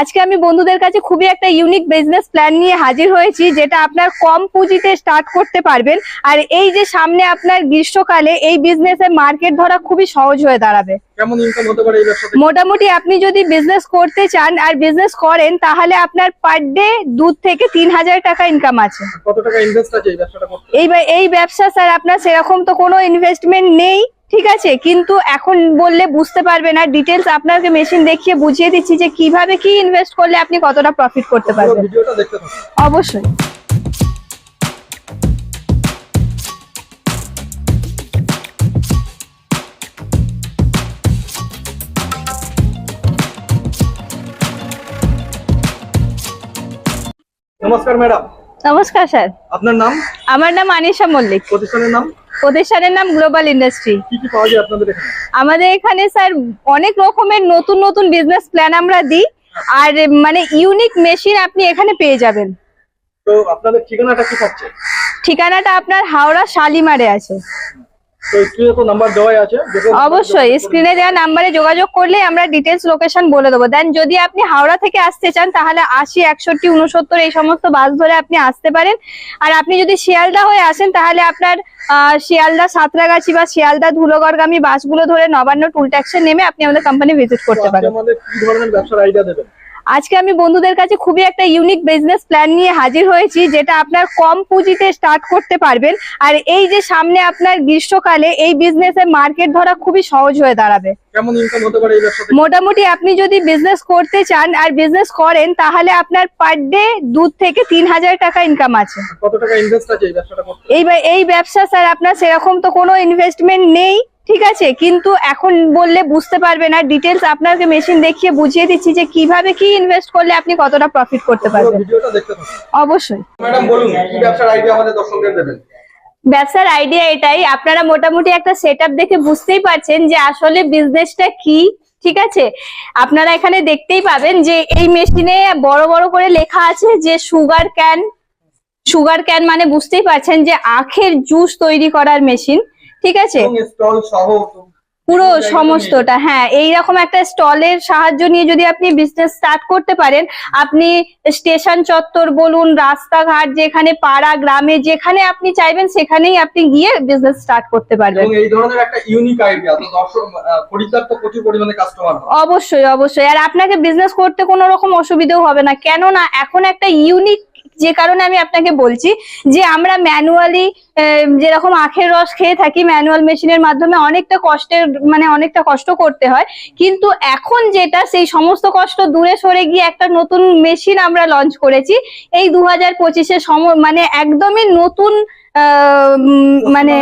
আজকে আমি বন্ধুদের কাছে খুবই একটা ইউনিক বিজনেস প্ল্যান নিয়ে হাজির হয়েছি যেটা আপনার কম পুঁজিতে স্টার্ট করতে পারবেন। আর এই যে সামনে আপনার গ্রীষ্মকালে এই বিজনেসে মার্কেট ধরা খুবই সহজ হয়ে দাঁড়াবে। মোটামুটি আপনি যদি বিজনেস করতে চান আর বিজনেস করেন তাহলে আপনার পার ডে দু থেকে তিন হাজার টাকা ইনকাম আছে। এই ব্যবসা স্যার আপনার সেরকম তো কোনো ইনভেস্টমেন্ট নেই। ঠিক আছে কিন্তু এখন বললে বুঝতে পারবে না। ডিটেলস আপনাকে মেশিন দেখিয়ে বুঝিয়ে দিচ্ছি যে কীভাবে কি ইনভেস্ট করলে আপনি কতটা প্রফিট করতে পারবেন। অবশ্যই। নমস্কার ম্যাডাম। নমস্কার স্যার। আপনার নাম? আমার নাম আনিশা মল্লিক। প্রতিষ্ঠানের নাম? প্রতিষ্ঠানের নাম গ্লোবাল ইন্ডাস্ট্রি আমাদের এখানে স্যার অনেক রকমের নতুন নতুন বিজনেস প্ল্যান আমরা দিই। আর মানে ইউনিক মেশিন আপনি এখানে পেয়ে যাবেন। তো আপনাদের ঠিকানাটা কি থাকছে? ঠিকানাটা আপনার হাওড়া শালিমারে আছে। অবশ্যই স্ক্রিনে দেওয়া নাম্বারে যোগাযোগ করলে আমরা ডিটেলস লোকেশন বলে দেবো। দেন যদি আপনি হাওড়া থেকে আসতে চান তাহলে আশি একষট্টি উনসত্তর এই সমস্ত বাস ধরে আপনি আসতে পারেন। আর আপনি যদি শিয়ালদা হয়ে আসেন তাহলে আপনার শিয়ালদা সাঁতরাগাছি বা শিয়ালদা ধুলোগড়গামী বাসগুলো ধরে নবান্ন টুল ট্যাক্সে নেমে আপনি আমাদের কোম্পানি ভিজিট করতে পারেন। আজকে আমি বন্ধুদের কাছে খুবই একটা ইউনিক বিজনেস প্ল্যান নিয়ে হাজির হয়েছি যেটা আপনার কম পুঁজিতে স্টার্ট করতে পারবেন। আর এই যে সামনে আপনার গ্রীষ্মকালে এই বিজনেসে মার্কেট ধরা খুবই সহজ হয়ে দাঁড়াবে। মোটামুটি আপনি যদি বিজনেস করতে চান আর বিজনেস করেন তাহলে আপনার পার ডে দু থেকে তিন হাজার টাকা ইনকাম আছে। এই এই ব্যবসা স্যার আপনার সেরকম তো কোনো ইনভেস্টমেন্ট নেই। ঠিক আছে কিন্তু এখন বললে বুঝতে পারবে না। ডিটেলস আপনাকে মেশিন দেখিয়ে বুঝিয়ে দিচ্ছি যে কীভাবে কি ইনভেস্ট করলে আপনি কতটা প্রফিট করতে পারবেন। অবশ্যই। ম্যাডাম বলুন কি ব্যবসার আইডিয়া আমাদের দর্শকদের দেবেন? ব্যবসার আইডিয়া এটাই। আপনারা মোটামুটি একটা সেট দেখে বুঝতেই পারছেন যে আসলে বিজনেসটা কি ঠিক আছে? আপনারা এখানে দেখতেই পাবেন যে এই মেশিনে বড় বড় করে লেখা আছে যে সুগার ক্যান সুগার ক্যান মানে বুঝতেই পারছেন যে আখের জুস তৈরি করার মেশিন ঠিক আছে? স্টল সহ পুরো সমস্তটা হ্যাঁ এইরকম একটা স্টলের সাহায্য নিয়ে যদি আপনি বিজনেস স্টার্ট করতে পারেন আপনি স্টেশন চত্বর বলুন রাস্তাঘাট যেখানে পাড়া গ্রামে যেখানে আপনি চাইবেন সেখানেই আপনি গিয়ে বিজনেস স্টার্ট করতে পারবেন। এই ধরনের একটা ইউনিক আইডিয়া তো দর্শক খরিদ্দার তো প্রচুর পরিমাণে কাস্টমার অবশ্যই অবশ্যই। আর আপনাকে বিজনেস করতে কোনো রকম অসুবিধাও হবে না। কেননা এখন একটা ইউনিক যে কারণে আমি আপনাকে বলছি যে আমরা ম্যানুয়ালি যেরকম আখের রস খেয়ে থাকি ম্যানুয়াল মেশিনের মাধ্যমে অনেকটা কষ্টের মানে অনেকটা কষ্ট করতে হয়। কিন্তু এখন যেটা, সেই সমস্ত কষ্ট দূরে সরে গিয়ে একটা নতুন মেশিন আমরা লঞ্চ করেছি। এই দু হাজার পঁচিশে মানে একদমই নতুন মানে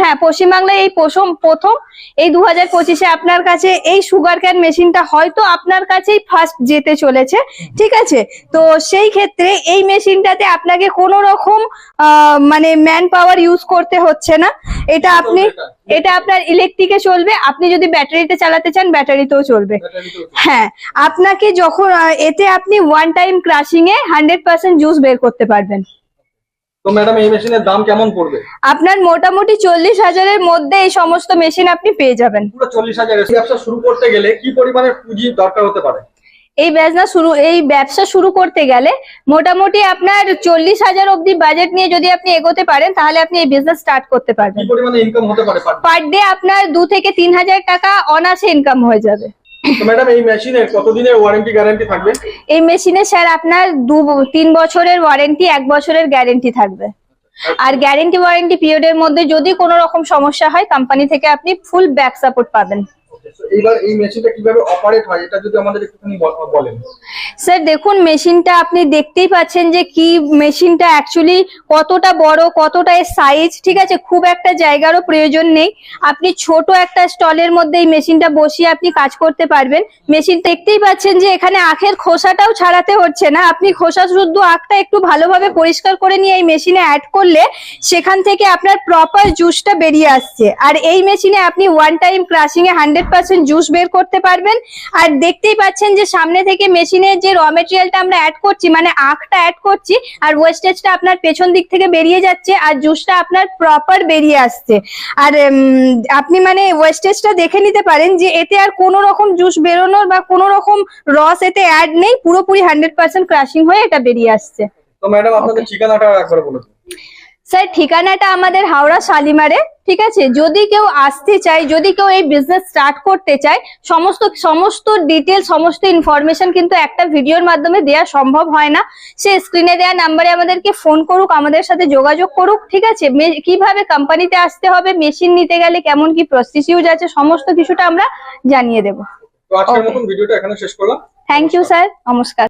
হ্যাঁ পশ্চিমবাংলায় এই প্রথম প্রথম। এই দু হাজার পঁচিশে আপনার কাছে এই সুগার ক্যান মেশিনটা হয়তো আপনার কাছেই ফার্স্ট যেতে চলেছে ঠিক আছে? তো সেই ক্ষেত্রে এই মেশিনটাতে আপনাকে কোনো রকম মানে ম্যান পাওয়ার ইউজ করতে হচ্ছে না। এটা আপনি এটা? এটা আপনার ইলেকট্রিকে চলবে। আপনি যদি ব্যাটারিতে চালাতে চান ব্যাটারিতেও চলবে। হ্যাঁ আপনাকে যখন এতে আপনি one time crushing a hundred percent juice বের করতে পারবেন। তো ম্যাডাম এই মেশিনের দাম কেমন পড়বে? আপনার মোটামুটি চল্লিশ হাজারের মধ্যে এই সমস্ত মেশিন আপনি পেয়ে যাবেন। পুরো চল্লিশ হাজার ব্যবসা শুরু করতে গেলে কি পরিমাণের পুঁজি দরকার হতে পারে? এই ব্যবসা শুরু এই ব্যবসা শুরু করতে গেলে মোটামুটি আপনার চল্লিশ হাজার অব্দি বাজেট নিয়ে যদি আপনি এগোতে পারেন তাহলে আপনি এই বিজনেস স্টার্ট করতে পারবেন? পার ডে আপনার দু থেকে তিন হাজার টাকা অনাসে ইনকাম হয়ে যাবে। এই এই মেশিনে স্যার আপনার দু, তিন বছরের ওয়ারেন্টি এক বছরের গ্যারেন্টি থাকবে। আর গ্যারেন্টি ওয়ারেন্টি পিরিয়ডের মধ্যে যদি কোনো রকম সমস্যা হয় কোম্পানি থেকে আপনি ফুল ব্যাক সাপোর্ট পাবেন। স্যার দেখুন মেশিনটা আপনি দেখতেই পাচ্ছেন যে কি মেশিনটা অ্যাকচুয়ালি কতটা বড়, কতটা এর সাইজ ঠিক আছে? খুব একটা জায়গারও প্রয়োজন নেই। আপনি ছোট একটা স্টলের মধ্যে এই মেশিনটা বসিয়ে আপনি কাজ করতে পারবেন। মেশিন দেখতেই পাচ্ছেন যে এখানে আখের খোসাটাও ছাড়াতে হচ্ছে না। আপনি খোসা শুদ্ধ আখটা একটু ভালোভাবে পরিষ্কার করে নিয়ে এই মেশিনে অ্যাড করলে সেখান থেকে আপনার প্রপার জুসটা বেরিয়ে আসছে। আর এই মেশিনে আপনি one time crushing a hundred percent juice বের করতে পারবেন। আর দেখতেই পাচ্ছেন যে সামনে থেকে মেশিনের যে র মেটেরিয়ালটা আমরা অ্যাড করছি মানে আখটা অ্যাড করছি আর ওয়েস্টেজটা আপনার পেছন দিক থেকে বেরিয়ে যাচ্ছে আর জুসটা আপনার প্রপার বেরিয়ে আসছে। আর আপনি মানে ওয়েস্টেজটা দেখে নিতে পারেন যে এতে আর কোনো রকম জুস বেরোনোর বা কোনো রকম রস এতে অ্যাড নেই পুরোপুরি হান্ড্রেড পার্সেন্ট ক্রাশিং হয়ে এটা বেরিয়ে আসছে। তো ম্যাডাম আপনাদের ঠিকানাটা একবার বলে দিন স্যার ঠিকানাটা আমাদের হাওড়া শালিমারে ঠিক আছে? যদি কেউ আসতে চায় যদি কেউ এই বিজনেস স্টার্ট করতে চায় সমস্ত সমস্ত ডিটেল সমস্ত ইনফরমেশন কিন্তু একটা ভিডিওর মাধ্যমে দেওয়া সম্ভব হয় না। সে স্ক্রিনে দেওয়া নাম্বারে আমাদেরকে ফোন করুক আমাদের সাথে যোগাযোগ করুক ঠিক আছে? কীভাবে কোম্পানিতে আসতে হবে মেশিন নিতে গেলে কেমন কি প্রসিডিউর আছে সমস্ত কিছুটা আমরা জানিয়ে দেব। থ্যাংক ইউ স্যার নমস্কার।